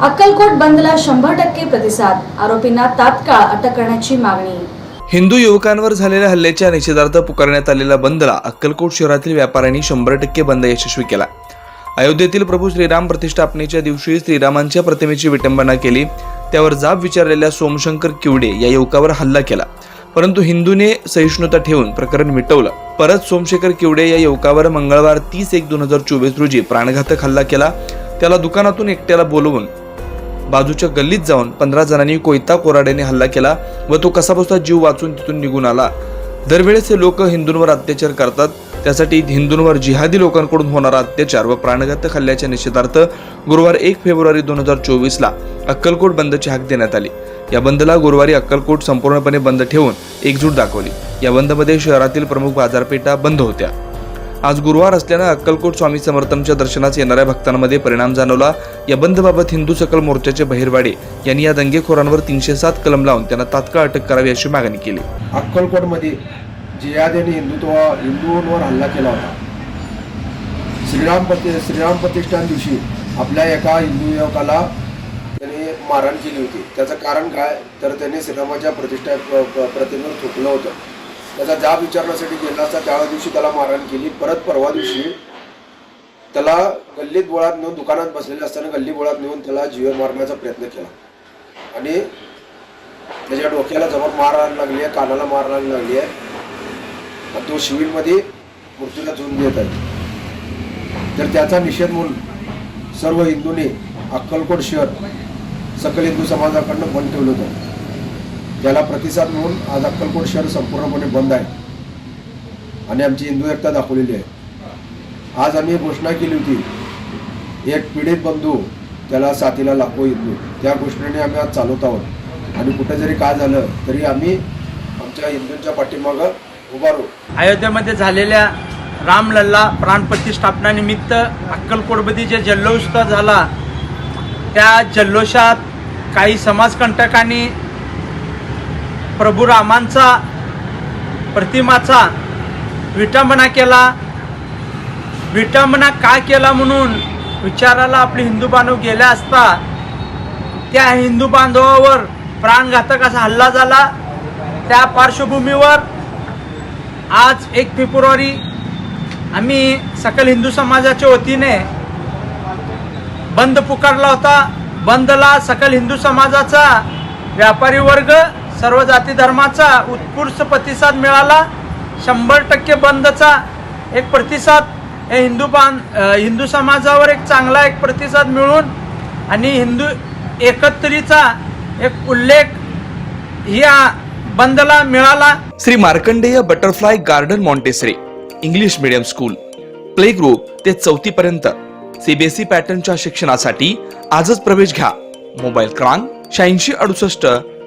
अक्कलकोट बंदला शंभर टक्के प्रतिसाद. आरोपींना तात्काळ अटक करण्याची मागणी. हिंदू युवकांवर झालेल्या हल्ल्याच्या निषेधार्थ पुकारण्यात आलेल्या बंदला अक्कलकोट शहरातील व्यापाऱ्यांनी शंभर टक्के बंद यशस्वी केला. अयोध्येतील प्रभू श्रीराम प्रतिष्ठापनेच्या दिवशी श्रीरामांच्या प्रतिमेची विटंबना केली. त्यावर जाब विचारलेल्या सोमशंकर किवडे या युवकावर हल्ला केला. परंतु हिंदूने सहिष्णुता ठेवून प्रकरण मिटवलं. परत सोमशेखर किवडे या युवकावर मंगळवार तीस एक दोन हजार चोवीस रोजी प्राणघातक हल्ला केला. त्याला दुकानातून एकट्याला बोलवून बाजूच्या गल्लीत जाऊन पंधरा जणांनी कोयता कोराड्याने हल्ला केला व तो कसाबसा जीव वाचून तिथून निघून आला. दरवेळेस हे लोक हिंदूंवर अत्याचार करतात. त्यासाठी हिंदूंवर जिहादी लोकांकडून होणारा अत्याचार व प्राणघातक हल्ल्याच्या निषेधार्थ गुरुवार एक फेब्रुवारी दोन हजार चोवीसला अक्कलकोट बंदची हाक देण्यात आली. या बंदला गुरुवारी अक्कलकोट संपूर्णपणे बंद ठेवून एकजूट दाखवली. या बंदमध्ये शहरातील प्रमुख बाजारपेठा बंद होत्या. आज गुरुवार असल्यानं अक्कलकोट स्वामी समर्थांच्या दर्शनास येणाऱ्या भक्तांमध्ये परिणाम जाणवला. या बंदबाबत हिंदू सकल मोर्चाचे बहिरवाडे यांनी या दंगेखोरांवर तीनशे सात कलम लावून त्यांना तात्काळ अटक करावी अशी मागणी केली. अक्कलकोटमध्ये जियाद यांनी हिंदुत्व हिंदूंवर हल्ला केला होता. श्रीराम प्रति श्रीराम प्रतिष्ठान दिवशी आपल्या एका हिंदू युवकाला त्यांनी मारहाण केली होती. त्याचं कारण काय? तर त्यांनी श्रीरामाच्या प्रतिष्ठा प्र- प्रतिमेवर थुकलं होतं. त्याचा जाब विचारण्यासाठी गेला असता त्या दिवशी त्याला मारहाण केली. परत परवा दिवशी त्याला गल्लीत बोळात नेऊन दुकानात बसलेले असताना गल्ली बोळात नेऊन त्याला जीव मारण्याचा प्रयत्न केला. आणि त्याच्या डोक्याला जबर मारायला लागली आहे कानाला मारायला लागली आहे. आणि तो शिविरमध्ये मृत्यूला झुंज देत आहे. तर त्याचा निषेध म्हणून सर्व हिंदूंनी अक्कलकोट शहर सकल हिंदू समाजाकडनं बंद ठेवलं होतं. ज्याला प्रतिसाद म्हणून आज अक्कलकोट शहर संपूर्णपणे बंद आहे. आणि आमची हिंदू एकता दाखवलेली आहे. आज आम्ही घोषणा केली होती. एक पीडित बंधू त्याला साथीला लाखो हिंदू त्या घोषणेने आम्ही आज चालवत आहोत. आणि कुठे जरी काय झालं तरी आम्ही आमच्या हिंदूंच्या पाठीमागं उभारू अयोध्येमध्ये झालेल्या रामलल्ला प्राणप्रतिष्ठापनानिमित्त अक्कलकोटमध्ये जे जल्लोष झाला त्या जल्लोषात काही समाजकंटकांनी प्रभू रामांचा प्रतिमाचा विटंबना केला. विटंबना का केला म्हणून विचाराला आपले हिंदू बांधव गेले असता त्या हिंदू बांधवावर प्राणघातक असा हल्ला झाला. त्या पार्श्वभूमीवर आज एक फेब्रुवारी आम्ही सकल हिंदू समाजाच्या वतीने बंद पुकारला होता. बंदला सकल हिंदू समाजाचा व्यापारी वर्ग सर्व जाती धर्माचा उत्कृष्ट प्रतिसाद मिळाला. शंभर टक्के बंदचा एक प्रतिसाद. हे हिंदू बांध हिंदू समाजावर एक चांगला एक प्रतिसाद मिळून आणि हिंदू एकत्रीचा एक उल्लेख या बंदला मिळाला. Shri Markandey butterfly garden Montessori English medium school play group ते चौथी पर्यंत. सीबीएसई पॅटर्नच्या शिक्षणासाठी आजच प्रवेश घ्या. मोबाईल क्रमांक शहाऐंशी अडुसष्ट